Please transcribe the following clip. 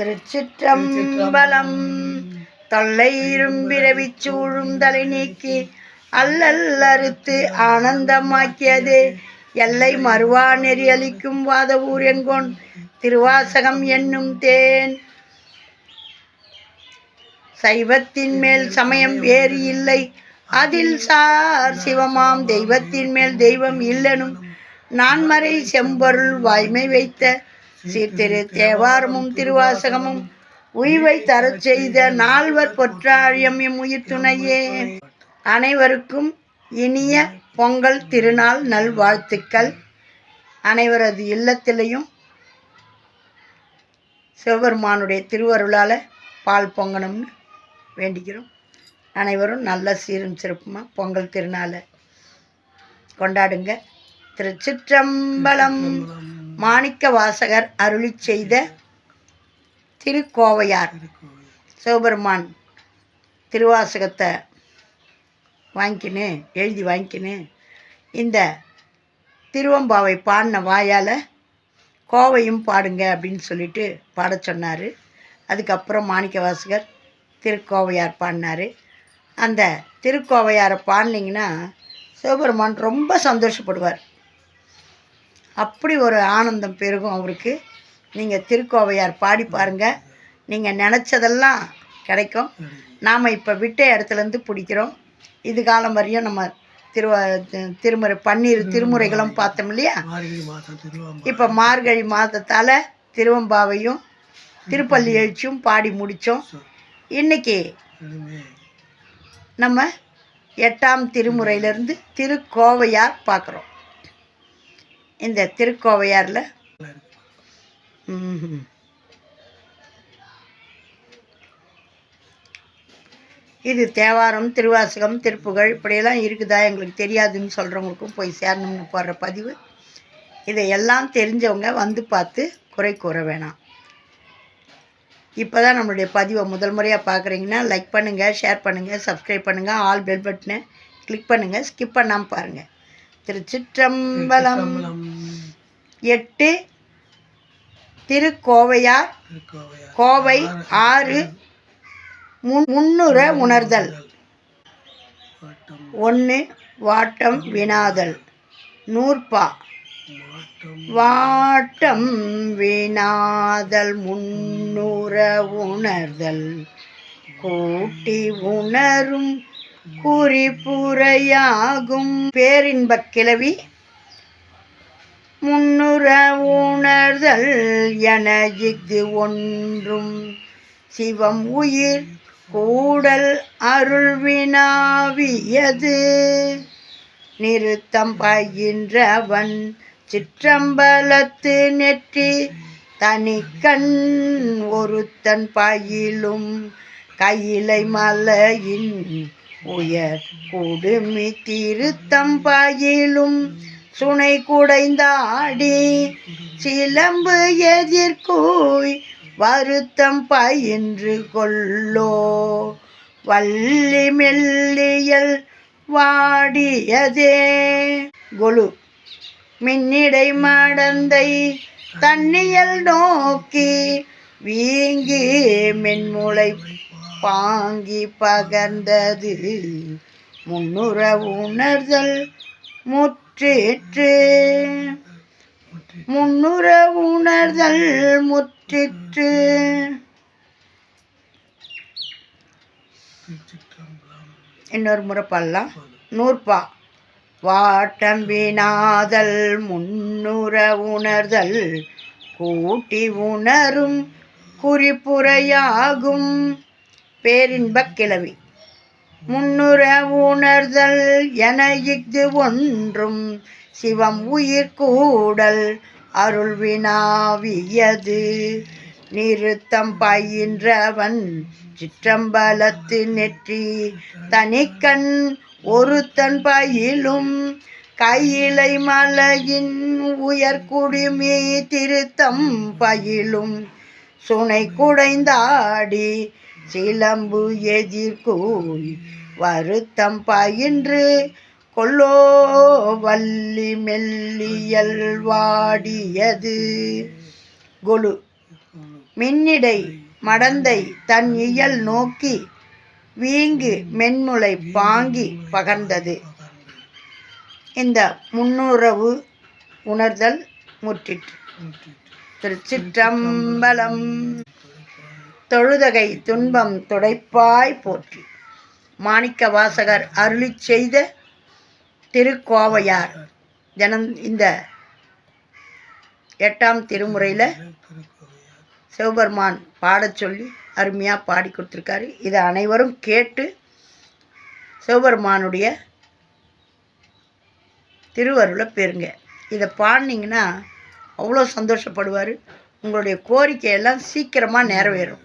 திருச்சிற்றம்பலம். தொல்லை இரும்பிரவி சூழும் தலை நீக்கி அல்லல் அறுத்து ஆனந்தமாக்கியது. எல்லை மறுவா நெறி அளிக்கும் வாத ஊரெங்கோன் திருவாசகம் என்னும் தேன். சைவத்தின் மேல் சமயம் வேறு இல்லை. அதில் சார் சிவமாம் தெய்வத்தின் மேல் தெய்வம் இல்லனும் நான்மறை செம்பொருள் வாய்மை வைத்த சீர்திரு தேவாரமும் திருவாசகமும் உய்வை தரச் செய்த நால்வர் பொற்றாழியம் எம் உயிர் துணையே. அனைவருக்கும் இனிய பொங்கல் திருநாள் நல்வாழ்த்துக்கள். அனைவரது இல்லத்திலையும் சிவபெருமானுடைய திருவருளால் பால் பொங்கணும்னு வேண்டிக்கிறோம். அனைவரும் நல்ல சீரும் சிறப்புமா பொங்கல் திருநாளை கொண்டாடுங்க. திருச்சிற்றம்பலம். மாணிக்க வாசகர் அருளி செய்த திருக்கோவையார். சிவபெருமான் திருவாசகத்தை வாங்கிக்கின்னு எழுதி வாங்கிக்கின்னு இந்த திருவம்பாவை பாடின வாயால் கோவையும் பாடுங்க அப்படின்னு சொல்லிட்டு பாட சொன்னார். அதுக்கப்புறம் மாணிக்க வாசகர் திருக்கோவையார் பாடினார். அந்த திருக்கோவையாரை பாடினீங்கன்னா சிவபெருமான் ரொம்ப சந்தோஷப்படுவார். அப்படி ஒரு ஆனந்தம் பெருகும் அவருக்கு. நீங்கள் திருக்கோவையார் பாடி பாருங்கள் நீங்கள் நினச்சதெல்லாம் கிடைக்கும். நாம் இப்போ விட்ட இடத்துலேருந்து பிடிக்கிறோம். இது காலம் வரையும் நம்ம திருவ திருமுறை பன்னீர் திருமுறைகளும் பார்த்தோம் இல்லையா? இப்போ மார்கழி மாதத்தால் திருவம்பாவையும் திருப்பள்ளி எழுச்சியும் பாடி முடித்தோம் இன்னைக்கு இனிமே. நம்ம எட்டாம் திருமுறையிலிருந்து திருக்கோவையார் பார்க்குறோம். இந்த திருக்கோவையாரில்? இது தேவாரம் திருவாசகம் திருப்புகழ் இப்படியெல்லாம் இருக்குதா? எங்களுக்கு தெரியாதுன்னு சொல்கிறவங்களுக்கும் போய் சேரணும்னு போடுற பதிவு. இதை எல்லாம் தெரிஞ்சவங்க வந்து பார்த்து குறை கூற வேணாம். இப்போ தான் நம்மளுடைய பதிவை முதல் முறையாக பார்க்குறீங்கன்னா லைக் பண்ணுங்கள் ஷேர் பண்ணுங்கள் சப்ஸ்கிரைப் பண்ணுங்கள் ஆல் பெல் பட்டனை கிளிக் பண்ணுங்கள் ஸ்கிப் பண்ணாமல் பாருங்கள் திருச்சிற்றம்பலம், எட்டு திருக்கோவையார். கோவை ஆறு. முன் முன்னுற உணர்தல். ஒன்று வாட்டம் வினாதல். நூற்பா. வாட்டம் வினாதல். முன்னுற உணர்தல். கூட்டி உணரும் குறிப்புரையாகும். பேரின்பக் கிளவி. முன்னுற உணர்தல் என இஃது ஒன்றும். சிவம் உயிர் கூடல் அருள் வினாவியது. நிறுத்தம் பயின்றவன் சிற்றம்பலத்து நெற்றி தனிக்கண் ஒருத்தன் பயிலும் கையிலை மலையின் உயர் குடுமி திருத்தம் பயிலும் சுனை குடைந்தாடி சிலம்பு எதிர்கூய் வருத்தம் பயின்று கொள்ளோ. வள்ளி மெல்லியல் வாடியதே. கொலு மின்னிடை மடந்தை தண்ணியல் நோக்கி வீங்கி மென்முளை பாங்கி பகர்ந்தது. முன்னுற உணர்தல் முற்றேற்று முன்னுற உணர்தல் முற்றிற்று. இன்னொரு முறை பாடலாம். நூற்பா. வாட்டம்பினாதல் முன்னுற உணர்தல் கூட்டி உணரும் குறிப்புரையாகும். பேரின்பக் கிளவி. முன்னுற உணர்தல் என இஃது ஒன்றும் சிவம் உயிர் கூடல் அருள் வினாவியது. நிறுத்தம் பயின்றவன் சிற்றம்பலத்து நெற்றி தனிக்கண் ஒருத்தன் பயிலும் கையிலை மலையின் உயர்குடிமி திருத்தம் பயிலும். சுனை குடைந்தாடி சிலம்பு எதிர்கூய் வருத்தம் பயின்று கொல்லோ வள்ளி மெல்லியல் வாடியது. கொலு. மின்னிடை மடந்தை தன் இயல் நோக்கி வீங்கு மென்முளை பாங்கி பகர்ந்தது. இந்த முன்னுறவு உணர்தல் முற்றிற்று. திருச்சிற்றம்பலம். தொழுதகை துன்பம் துடைப்பாய் போற்றி. மாணிக்க வாசகர் அருளி செய்த திருக்கோவையார். தினம் இந்த எட்டாம் திருமுறையில் சிவபெருமான் பாடச் சொல்லி அருமையாக பாடி கொடுத்துருக்காரு. இதை அனைவரும் கேட்டு சிவபெருமானுடைய திருவருளை பெறுங்க. இதை பாடினீங்கன்னா அவ்வளோ சந்தோஷப்படுவார். உங்களுடைய கோரிக்கையெல்லாம் சீக்கிரமாக நிறைவேறும்.